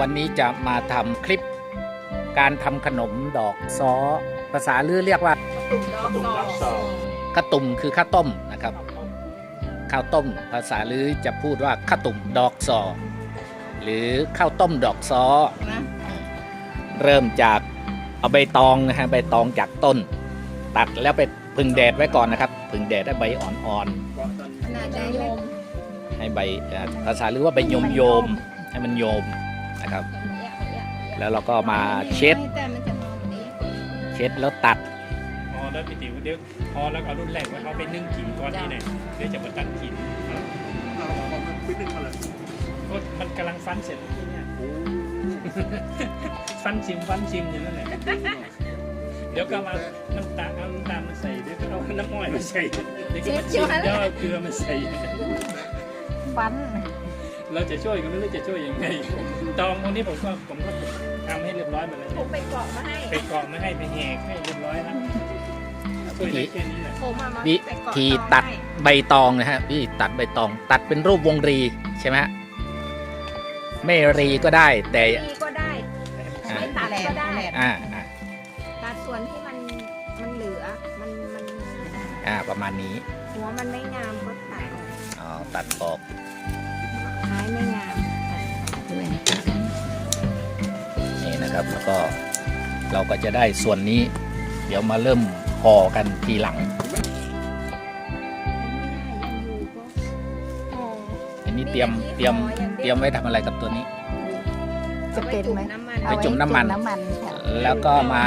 วันนี้จะมาทำคลิป การทำขนมดอกซ้อ ภาษาลือเรียกว่าตุ่มดอกซอข้าวตุ่มคือข้าวต้มนะครับ ข้าวต้ม ภาษาลือจะพูดว่าข้าวตุ่มดอกซอ หรือข้าวต้มดอกซ้อนะเริ่มจากเอาใบตองนะฮะใบตองจากต้น ตัดแล้วไปพึ่งแดดไว้ก่อนนะครับ พึ่งแดดให้ใบอ่อนขนาดได้โยมๆให้ใบเอ่อภาษาลือว่าใบโยมโยมๆให้มันโยม นะครับ แล้วเราก็มาเช็ดแต่มันจะมองนี้เช็ดแล้วตัดพอแล้วพี่ติ๋วเดี๋ยวพอแล้วเอารุ่นแรกไว้เขาไปนึ่งขิงก้อนนี้หน่อยเดี๋ยวจะมาตัดขิงก็มันกำลังฟันเสร็จที่เนี่ยฟันชิมฟันชิมอยู่นั่นแหละเดี๋ยวก็มาน้ำตาลเอาน้ำตาลมาใส่เดี๋ยวก็เอาน้ำอ้อยมาใส่เดี๋ยวก็มาชิมเดี๋ยวเอาเกลือมาใส่ฟัน เราจะช่วยกันไม่รู้จะช่วยยังไงตองตรงนี้ผมก็ผมก็ทำให้เรียบร้อยหมดแล้วผมไปเกาะมาให้ไปกรอกไม่ให้ไปแหกให้เรียบร้อยแล้วช่วยได้แค่นี้แหละผมมามาวิไปเกาะธีต่อตัดให้ใบตองนะฮะวิธีตัดใบตอง ตัดเป็นรูปวงรีใช่ไหมฮะไม่รีก็ได้แต่นี่ก็ได้อ่าไม่ตัดก็ได้อ่าอ่าตัดส่วนที่มันมันเหลือมันมันอ่าประมาณนี้หัวมันไม่งามก็ตัดออกอ๋อตัดออก ท้ายไม่งามตัดออกเลยนี่นะครับแล้วก็เราก็จะได้ส่วนนี้ เดี๋ยวมาเริ่มห่อกันทีหลังยังอยู่ก็ห่ออันนี้เตรียมเตรียมเตรียมไว้ทำอะไรกับตัวนี้ จะเป็นไหมอาว้จุ่น้ำมันไปจุ่มน้ำมันน้ำมันค่ะแล้วก็มา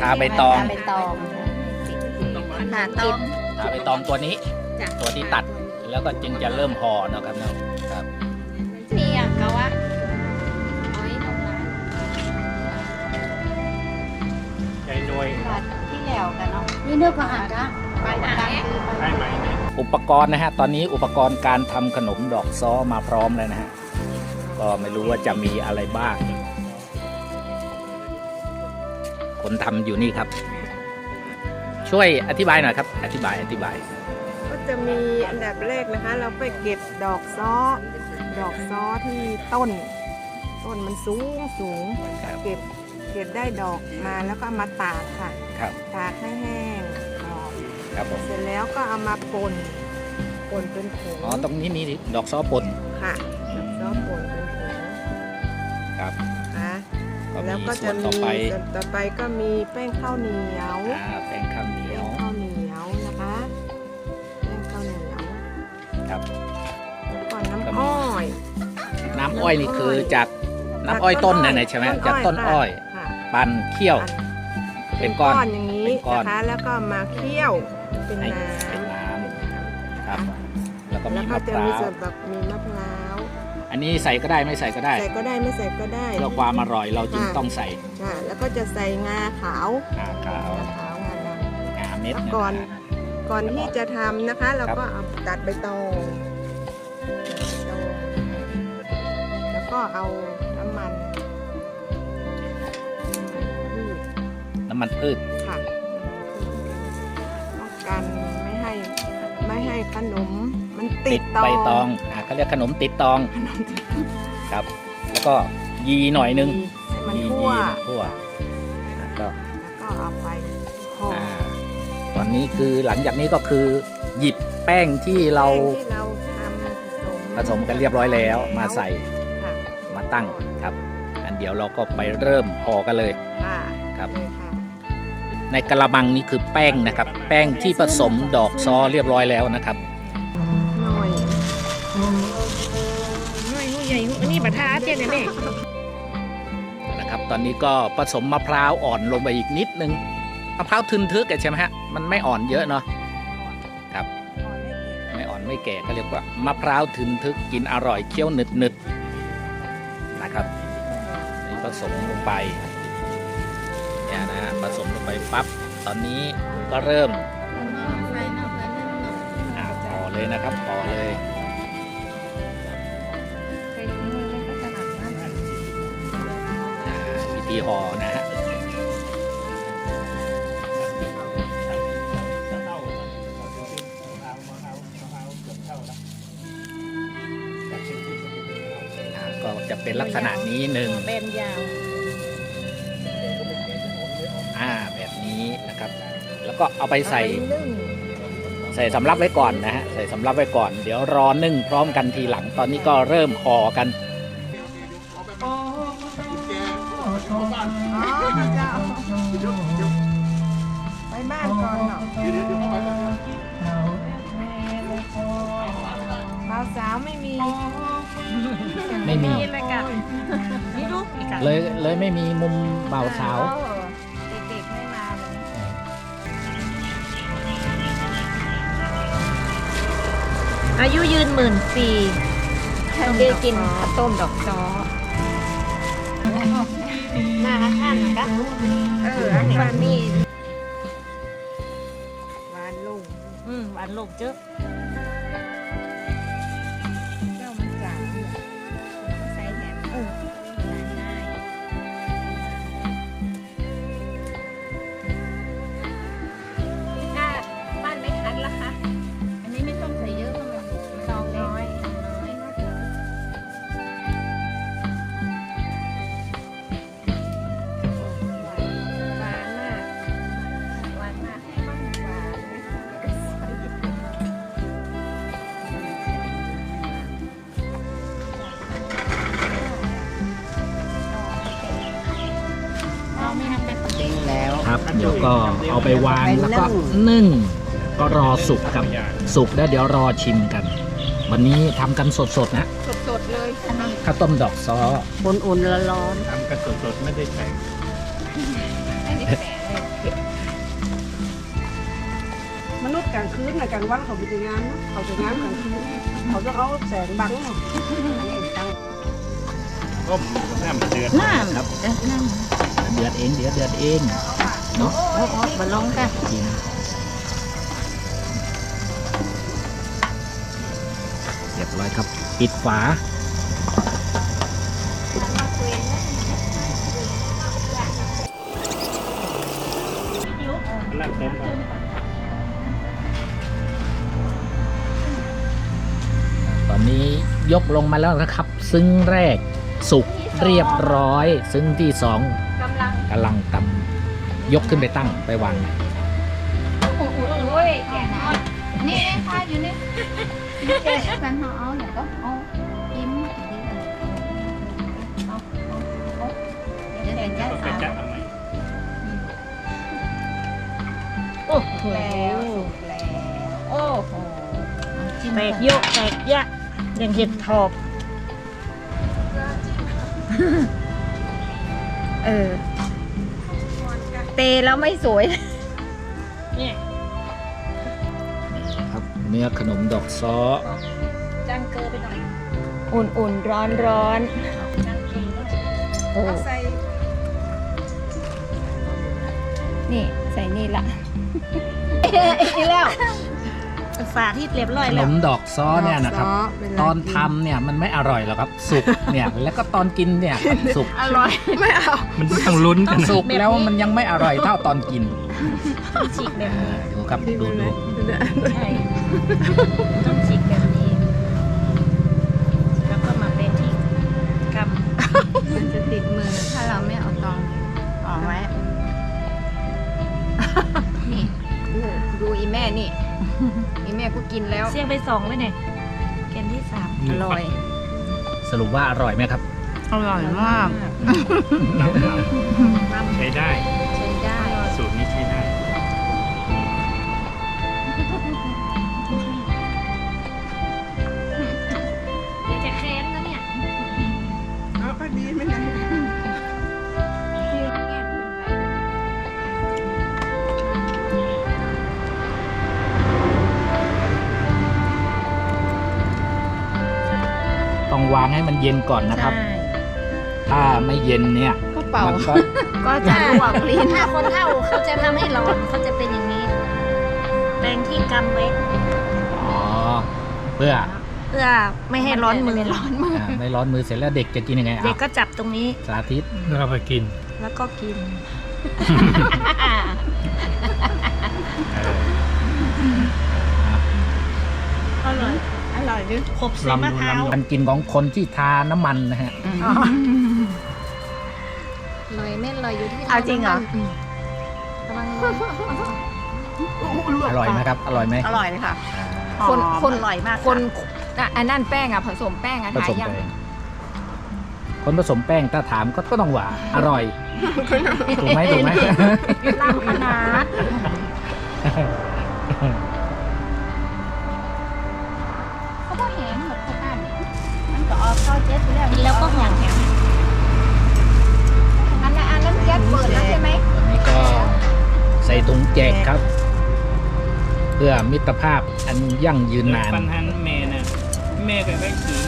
ทาใบตองทาใบตองหาตองทาใบตองตัวนี้จ้ะตัวที่ตัดแล้วก็จึงจะเริ่มห่อเนาะครับเนาะ ดที่แล้วกันเนาะนี่เนื้อก็หักนะไปหาแอะให้ไหมเนี่ยอุปกรณ์นะฮะ ตอนนี้อุปกรณ์การทำขนมดอกซ้อมาพร้อมแล้วนะฮะ ก็ไม่รู้ว่าจะมีอะไรบ้าง คนทำอยู่นี่ครับ ช่วยอธิบายหน่อยครับ อธิบายอธิบาย ก็จะมีอันดับแรกนะคะ เราไปเก็บดอกซ้อ ดอกซ้อที่ต้น ต้นมันสูงสูงครับเก็บ เก็บได้ดอกมาแล้วก็เอามาตากค่ะ ครับตากให้แห้งดอกครับผมเสร็จแล้วก็เอามาป่นป่นเป็นผงอ๋อตรงนี้มีดอกซ้อปนค่ะดอกซ้อป่นเป็นผงครับนะคะก็แล้วมีก็ส่วจะนมีต่อไปส่วนต่อไปก็มีแป้งข้าวเหนียวอ่าแป้งข้าวเหนีแป้ยวงข้าวเหนียวนะคะแป้งข้าวเหนียวครับก่อนน้ำอ้อย น้ำอ้อยนี่คือจากน้ำอ้อยต้นนั่นนะใช่ไหมจากต้นอ้อยค่ะ ปั่นเคี่ยว เป็นก้อนอย่างนี้เป็นก้อนนะคะแล้วก็มาเคี่ยวเป็นให้น้เป็นน้ำครับำแล้วก็แล้มีวก็มะจะพร้ามีวส่วนแบบมีมะพร้าวอันนี้ใส่ก็ได้ไม่ใส่ก็ได้ ใส่ก็ได้ไม่ใส่ก็ได้เพื่อความอร่อยเราจึงค่ะต้องใส่ค่ะแล้วก็จะใส่งาขาวงาขาวงาขาวงาดงาเม็ดแล้วนะก่อนฮะำก่อนที่จะทำนะคะ เราก็เอาตัดใบตองใบตองแล้วก็เอาน้ำมัน น้ำมันพืชค่ะป้องกันไม่ให้ไม่ให้ขนมมันติดตอใบงตองอ่าเขาเรียกขนมติดตองครับ แล้วก็ยีหน่อยนึงให้มันยีทั่วยีมันทั่วอ่าก็แล้วก็เอาไปห่ออ่าตอนนี้คือหลังจากนี้ก็คือหยิบแป้งที่เราแป้งที่เราทำผสมผสมกันเรียบร้อยแล้ว มาใส่ค่ะมาตั้งครับ อันเดี๋ยวเราก็ไปเริ่มห่อกันเลยค่ะครับเลยค่ะ ในกระมังนี่คือแป้งนะครับ แป้งที่ผสมดอกซอเรียบร้อยแล้วนะครับหน่อยหน่อยหูใหญ่หูอันนี้บัตรเจ๊เนี่ยแม่นะครับตอนนี้ก็ผสมมะพร้าวอ่อนลงไปอีกนิดนึงมะพร้าวทึนทึกใช่ไหมฮะมันไม่อ่อนเยอะเนาะครับไม่อ่อนไม่แก่ก็เรียกว่ามะพร้าวทึนทึกกินอร่อยเคี้ยวหนึดหนึดๆนะครับนี่ผสมลงไป เนี่ยนะฮะผสมลงไปปั๊บตอนนี้ก็เริ่มอ่าพอเลยนะครับพอเลยอ่าวิธีห่อนะฮะก็จะเป็นลักษณะนี้หนึ่ง เป็นยาว ก็เอาไปใส่เอาไปนึ่งใส่สำรับไว้ก่อนนะฮะใส่สำรับไว้ก่อน เดี๋ยวรอนึ่งพร้อมกันทีหลังตอนนี้ก็เริ่มห่อกันอ๋อเจ้าไปบ้านก่อนเนาะบ่าวสาวไม่มีไม่มีเลยกันนี่ลูกอีกกันเลยเลยไม่มีมุมเบาสาว อายุยืนหมื่นปีได้กินข้าวต้มดอกจอหน้าท่านกันเอออันนี้วันนี้หวานลุงอืมหวานลูกเจ้า งแล้วครับ เดี๋ยวก็เอาไปวางแล้วก็นึ่ง ก็รอสุกครับสุกแล้วเดี๋ยวรอชิมกัน วันนี้ทำกันสดๆนะสดๆเลยข้าวต้มดอกซ้ออุ่นๆร้อนทำกันสดๆไม่ได้ใส่มนุษย์กลางคืนนะกลางวันเขาไปทำงานนะเขาจะงานกลางคืนเขาจะเอาแสงบังเนาะก็น้ำเดือดๆน้ครับำเอ๊ะน้ำเดือดเองเดี๋ยวเดือดเอง เนาะโอ้โหมาลองกันชิมเรียบร้อยครับ ปิดฝาน้ำเต็มตอนนี้ยกลงมาแล้วนะครับ ซึ้งแรกสุกเรียบร้อย ซึ้งที่สองกำลังกำลังตำ ยกขึ้นไปตั้งไปวางโอ้ยแก่น้อยนี่ไอ้ฟ้าอยู่นี่นี่แกแฟนเขาเอาอย่างก็เอาอิ่มดีกว่าเอาเอาเอาเดี๋ยวแต่งยาก็ไปสาวจัดทำไมโอ้โหแล้วสุกแล้วโอ้โหจิ้มแตกโยกแตกยะอย่างเห็ดถอบ เออ เตแล้วไม่สวย เนี่ยครับเนื้อขนมดอกซ้อจังเกอไปหน่อยอุ่นๆ ร้อนร้อนโอ้เอาใส่นี่ใส่นี่ละ อีกแล้ว ฝาที่เรียบร้อยขนแล้ว มดอกซ้อเนี่ยนะครับ ดอกซ้เวลา ตอนกิทำเนี่ยมันไม่อร่อยหรอกครับ สุกเนี่ย แล้วก็ตอนกินเนี่ยสุกอร่อย ไม่เอา มันต้องลุ้นกันนะ สุกแล้วมันยังไม่อร่อยเท่าตอนกินฉีกแบเอบนี้อดูครับดูดูใช่ต้องฉีกแบบนี้ แล้วก็มาเป็นที่กำมันจะติดมือถ้าเราไม่เอาตองออกไว้ นี่ ดูอีแม่นี่อีแม่ก็กินแล้ว เสี่ยงไปสองเลยเนี่ยเกมที่สามอร่อย สรุปว่าอร่อยไหมครับ อร่อยมาก ใช้ได้ใช้ได้ ให้มันเย็นก่อนนะครับใช่ถ้าไม่เย็นเนี่ยก็เป่ามันก็ก็จะลวกลิ้นถ้าคนเท่าเขาจะทำให้ร้อนเขาจะเป็นอย่างนี้ แปรงที่กำไว้อ๋อเพื่อเพื่อไม่ให้ร้อนมือร้อนมืออ่าไม่ร้อนมือเสร็จแล้วเด็กจะกินยังไงเด็กอะก็จับตรงนี้สาธิต แล้วเราไปกิน แล้วก็กิน อร่อขบเส้นมะพร้าวการกินของคนที่ทาน้ำมันนะฮะลอยเม่นลอยอยู่ที่เอาจริงเหรอกำลัง อร่อยไหมครับ อร่อยไหมอร่อยเลยค่ะคนมคน อร่อยมากคนอะอันนั้นแป้งอะผสมแป้งอะผทาสมยังแป้งคนผสมแป้งถ้าถามก็ก็ต้องหวานอร่อย ถูกไหมถูกไหมล่ำขนาด จ็ดไปแล้วกินแล้วก็หอมอันนั้นอันนั้นแก๊สเปิดแล้วใช่ไหมตอนนี้ก็ใส่ถุงแจกครับ เพื่อมิตรภาพอันยั่งยืนนาน ปันหันแม่น่ะแม่ก็ไปขี่